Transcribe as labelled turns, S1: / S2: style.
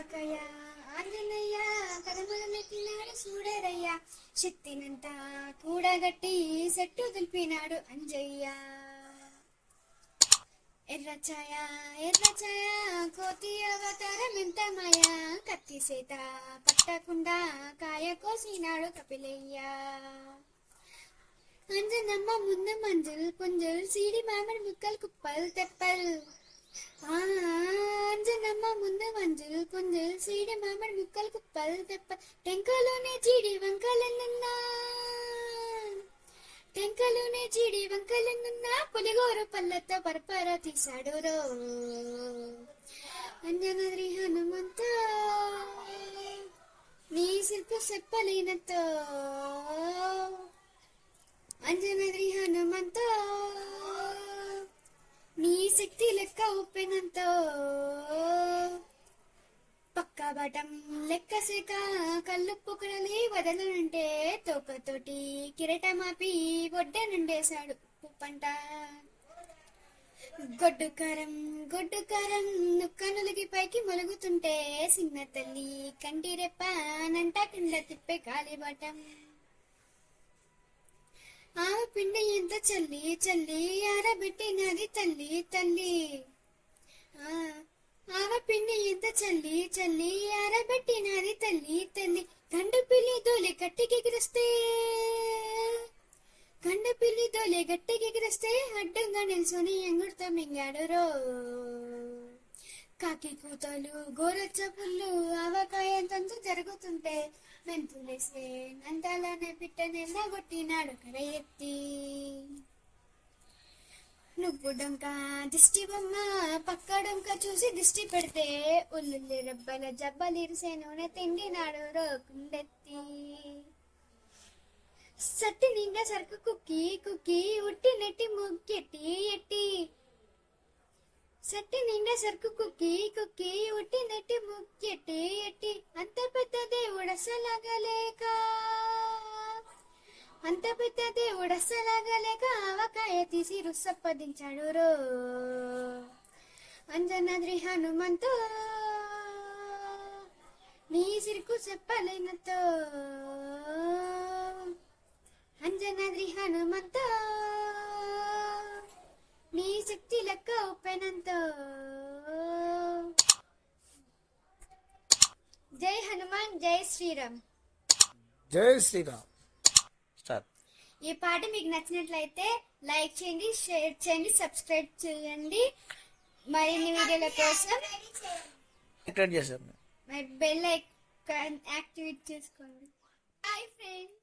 S1: అవకయ ఆంజనేయ కదముల నెట్టినాడు చూడరయ్యా శక్తినంతా కూడగట్టి సెట్టు దులిపినాడు అంజయ్య. ఎర్రచాయ ఎర్రచాయ కోతి అవతారం ఎంత మాయ. కత్తి సేత పట్టకుండా కాయ కోసినాడు కపిలయ్య. అంజనమ్మ ముందు మంజుల్ పుంజుల్ సీడి మామిడి ముక్కలు కుప్పలు తెప్పలు. ఆ, సీడి మామిడి ముక్కలు కుప్పలు తెప్ప. టెంకలోనే జీడి వంకలెన్నున్నా టెంకలోనే జీడి వంకలెన్నున్నా పులిగోర పల్లెతో పరపర తీశాడు రో. అంజనద్రి హనుమంత. నీ శిల్ప చెప్పలేనతో అంజనద్రి హనుమంత. నీ శక్తి లెక్క ఒప్పినంతో పక్క బటం లెక్క సేక. కళ్ళు పొక్కడలి వదలనంటే తోకతోటి కిరటమాపి ఒడ్డ నుండేశాడు ఉప్పంట గొడ్డు కారం గొడ్డు కారం నుక్కనులకి పైకి మొలుగుతుంటే సిన్న తల్లి కంటి రెప్పనంట కింద తిప్పే కాలిబటం ఆ పిండి ఎంత చల్లి చల్లి ఆరబెట్టినది తల్లి తల్లి. ఆవ పిండి ఎంత చల్లి చల్లి ఆరబెట్టినది తల్లి తల్లి గండు పిల్లి దోలే గట్టికెగిరిస్తే గండు పిల్లి దోలే గట్టికెగిరిస్తే అడ్డంగా నిల్చొని ఎంగుడుతో మింగాడు రో. కాకి కూతలు గోరచ్చ పుల్లు ఆవకాయ తంతు జరుగుతుంటే మెంతులేసే నందాలనే పిట్ట కొట్టినాడు కర ఎత్తి నువ్వు డొంక దిష్టి బొమ్మ పక్క డొంక చూసి దిష్టి పెడితే ఉల్లుల్లి రెబ్బల జబ్బలిరిసే నూనె తిండినాడు రోకుండెత్తి సట్టి నిండా సరుకు కుక్కి కుక్కి ఉట్టి నెట్టి ముక్కెట్టి ఎట్టి సట్టి నిండా సరుకు కుక్కి కుక్కి ఉట్టి నెట్టి ముక్కెట్టి ఎట్టి అంత పెద్ద దేవుడు అసలగలేక అంత పెద్ద దేవుడు అసలగలేక ఆవకాయ తీసి రుసప్పదించాడు రో. అంజనాద్రి హనుమంతో నీ సిరుకు చెప్పలేనతో. అంజనాద్రి హనుమంతో నీ శక్తి లెక్క ఉప్పెనంతో జై హనుమాన్ జై శ్రీరామ్.
S2: జై శ్రీరామ్.
S1: ఈ పాట మీకు నచ్చినట్లయితే లైక్ చేయండి షేర్ చేయండి సబ్స్క్రైబ్ చేయండి. మరిన్ని వీడియోల కోసం మరి బెల్ ఐకాన్ యాక్టివేట్ చేసుకోండి. Hi friends